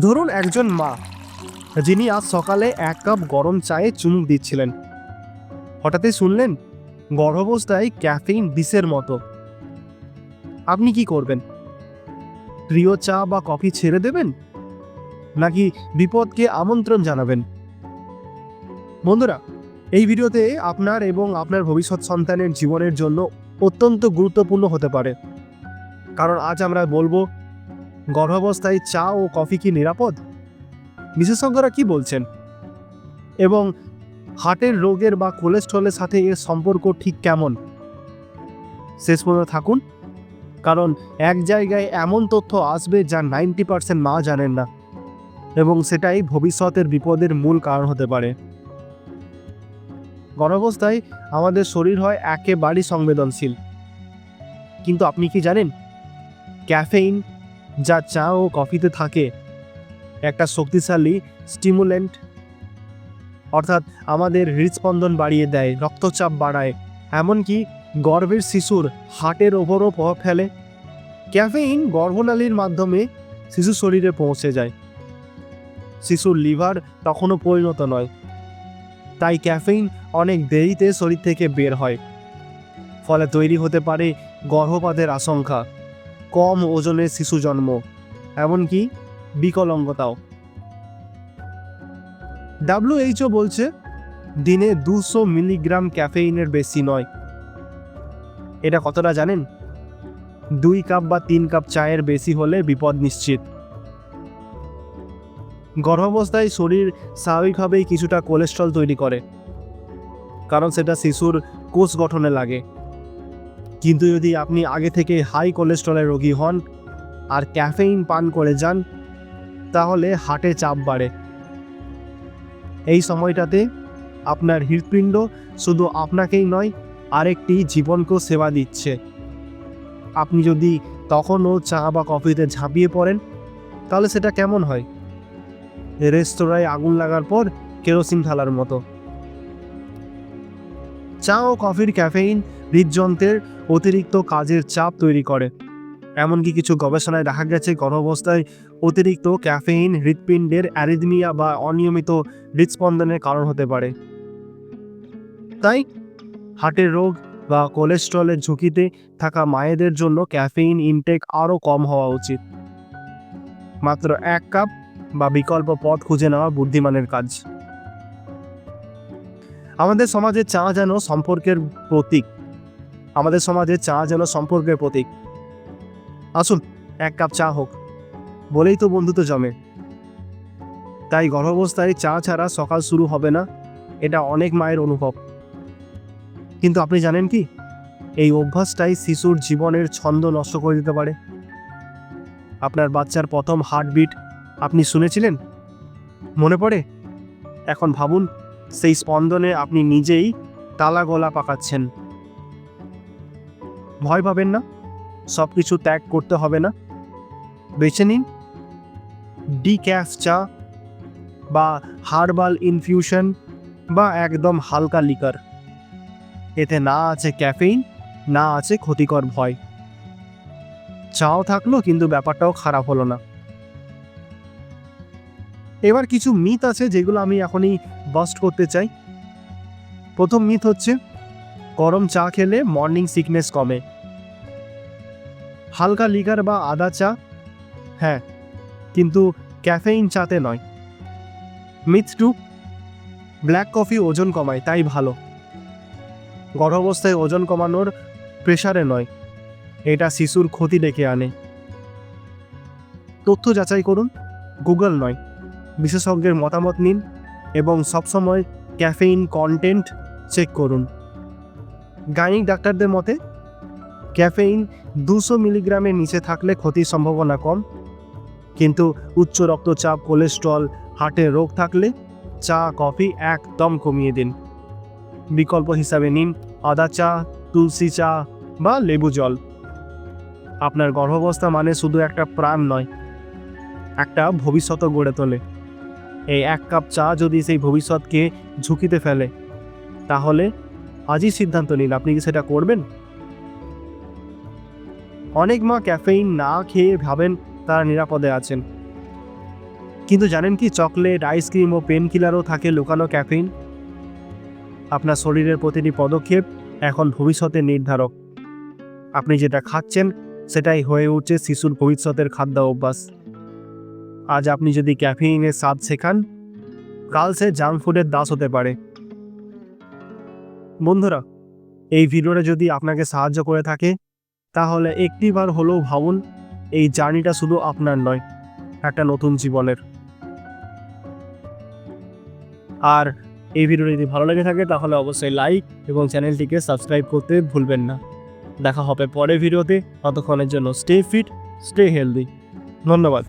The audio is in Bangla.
ধরুন একজন মা, যিনি আজ সকালে এক কাপ গরম চায়ে চুমুক দিচ্ছিলেন। হঠাৎই শুনলেন গর্ভাবস্থায় ক্যাফেইন বিষের মতো। আপনি কি করবেন? প্রিয় চা বা কফি ছেড়ে দেবেন? নাকি বিপদকে আমন্ত্রণ জানাবেন? বন্ধুরা, এই ভিডিওতে আপনার এবং আপনার ভবিষ্যৎ সন্তানের জীবনের জন্য অত্যন্ত গুরুত্বপূর্ণ হতে পারে। কারণ আজ আমরা বলব গর্ভাবস্থায় চা ও কফি কি নিরাপদ? বিশেষজ্ঞরা কি বলছেন? এবং হার্টের রোগের বা কোলেস্ট্রলের সাথে এর সম্পর্ক ঠিক কেমন? শেষ পর্যন্ত থাকুন, কারণ এক জায়গায় এমন তথ্য আসবে যা নাইনটি পার্সেন্ট মা জানেন না, এবং সেটাই ভবিষ্যতের বিপদের মূল কারণ হতে পারে। গর্ভাবস্থায় আমাদের শরীর হয় একেবারেই সংবেদনশীল। কিন্তু আপনি কি জানেন? ক্যাফেইন যা চা ও কফিতে থাকে। একটা শক্তিশালী স্টিমুলেন্ট অর্থাৎ আমাদের হৃদস্পন্দন বাড়িয়ে দেয়, রক্তচাপ বাড়ায়, এমনকি গর্ভের শিশুর হার্টের ওপরও প্রভাব ফেলে। ক্যাফেইন গর্ভনালীর মাধ্যমে শিশু শরীরে পৌঁছে যায়। শিশুর লিভার তখনও পরিণত নয়। তাই ক্যাফেইন অনেক দেরিতে শরীর থেকে বের হয়। ফলে তৈরি হতে পারে গর্ভপাতের আশঙ্কা। কম ওজনের শিশু জন্ম, এমনকি বিকলাঙ্গতাও। ডাব্লিউএইচও বলছে, দিনে দুশো মিলিগ্রাম ক্যাফেইনের বেশি নয়। এটা কতটা জানেন? দুই কাপ বা তিন কাপ চায়ের বেশি হলে বিপদ নিশ্চিত। গর্ভাবস্থায় শরীর স্বাভাবিকভাবেই কিছুটা কোলেস্ট্রল তৈরি করে, কারণ সেটা শিশুর কোষ গঠনে লাগে। কিন্তু যদি আপনি আগে থেকে হাই কোলেস্ট্রলের রোগী হন আর ক্যাফেইন পান করে যান, তাহলে হার্টে চাপ বাড়ে। এই সময়টাতে আপনার হৃৎপিণ্ড শুধু আপনাকেই নয়, আরেকটি জীবনকেও সেবা দিচ্ছে। আপনি যদি তখনও চা বা কফিতে ঝাঁপিয়ে পড়েন, তাহলে সেটা কেমন হয়? রেস্তোরাঁয় আগুন লাগার পর কেরোসিন ঢালার মতো। চা ও কফির ক্যাফেইন হৃদযন্ত্রের অতিরিক্ত কাজের চাপ তৈরি করে। এমনকি কিছু গবেষণায় দেখা গেছে, গর্ভাবস্থায় অতিরিক্ত ক্যাফেইন, হৃৎপিণ্ডের অ্যারিদমিয়া বা অনিয়মিত হৃদস্পন্দনের কারণ হতে পারে। তাই হার্টের রোগ বা কোলেস্ট্রলের ঝুঁকিতে থাকা মায়েদের জন্য ক্যাফেইন ইনটেক আরও কম হওয়া উচিত। মাত্র এক কাপ বা বিকল্প পথ খুঁজে নেওয়া বুদ্ধিমানের কাজ। আমাদের সমাজে চা যেন সম্পর্কের প্রতীক। আমাদের সমাজে চা যেন সম্পর্কের প্রতীক। আসুন, এক কাপ চা হোক। বলেই তো বন্ধুত্ব জমে। তাই গর্ভাবস্থায় চা ছাড়া সকাল শুরু হবে না, এটা অনেক মায়ের অনুভব। কিন্তু আপনি জানেন কি? এই অভ্যাসটাই শিশুর জীবনের ছন্দ নষ্ট করে দিতে পারে। আপনার বাচ্চার প্রথম হার্টবিট আপনি শুনেছিলেন? মনে পড়ে? এখন ভাবুন, সেই স্পন্দনে আপনি নিজেই তালা গলা পাকাচ্ছেন। ভয় পাবেন না সব কিছু ত্যাগ করতে হবে না। বেছে নিন। ডিক্যাফ চা বা হার্বাল ইনফিউশন বা একদম হালকা লিকার। এতে না আছে ক্যাফেইন, না আছে ক্ষতিকর ভয়। চাও থাকল, কিন্তু ব্যাপারটাও খারাপ হলো না। এবার কিছু মিথ আছে, যেগুলো আমি এখনই বাস্ট করতে চাই। প্রথম মিথ হচ্ছে, গরম চা খেলে মর্নিং সিকনেস কমে। হালকা লিকার বা আদা চা? হ্যাঁ কিন্তু ক্যাফেইন চাতে নয়। মিথ টু, ব্ল্যাক কফি ওজন কমায়, তাই ভালো। গর্ভাবস্থায় ওজন কমানোর প্রেশারে নয়, এটা শিশুর ক্ষতি ডেকে আনে। তথ্য যাচাই করুন, গুগল নয়। বিশেষজ্ঞের মতামত নিন এবং সবসময় ক্যাফেইন কন্টেন্ট চেক করুন। গাইনিক ডাক্তারদের মতে ক্যাফেইন দুশো মিলিগ্রামের নিচে থাকলে ক্ষতির সম্ভাবনা কম। কিন্তু উচ্চ রক্তচাপ, কোলেস্ট্রল, হার্টের রোগ থাকলে চা, কফি একদম কমিয়ে দিন। বিকল্প হিসাবে নিন আদা চা, তুলসী চা বা লেবু জল। আপনার গর্ভাবস্থা মানে শুধু একটা প্রাণ নয়, একটা ভবিষ্যৎ গড়ে তোলে। এই এক কাপ চা যদি সেই ভবিষ্যৎকে ঝুঁকিতে ফেলে, তাহলে আজই সিদ্ধান্ত নিন, আপনি কি সেটা করবেন? অনেক মা ক্যাফেইন না খেয়ে ভাবেন তারা নিরাপদে আছেন। কিন্তু জানেন কি চকলেট, আইসক্রিম ও পেন কিলারও থাকে লুকানো ক্যাফিন আপনার শরীরের প্রতিটি পদক্ষেপ এখন ভবিষ্যতের নির্ধারক। আপনি যেটা খাচ্ছেন সেটাই হয়ে উঠছে শিশুর ভবিষ্যতের খাদ্য অভ্যাস। আজ আপনি যদি ক্যাফেইনের স্বাদ শেখান, কাল সে জাঙ্ক ফুডের দাস হতে পারে। বন্ধুরা, এই ভিডিওটা যদি আপনাকে সাহায্য করে থাকে তাহলে একটিবার হলেও ভাবুন, এই জার্নিটা শুধু আপনার নয়, একটা নতুন জীবনের। আর এই ভিডিও যদি ভালো লেগে থাকে, তাহলে অবশ্যই লাইক এবং চ্যানেলটিকে সাবস্ক্রাইব করতে ভুলবেন না। দেখা হবে পরের ভিডিওতে, ততক্ষণের জন্য স্টে ফিট স্টে হেলদি ধন্যবাদ।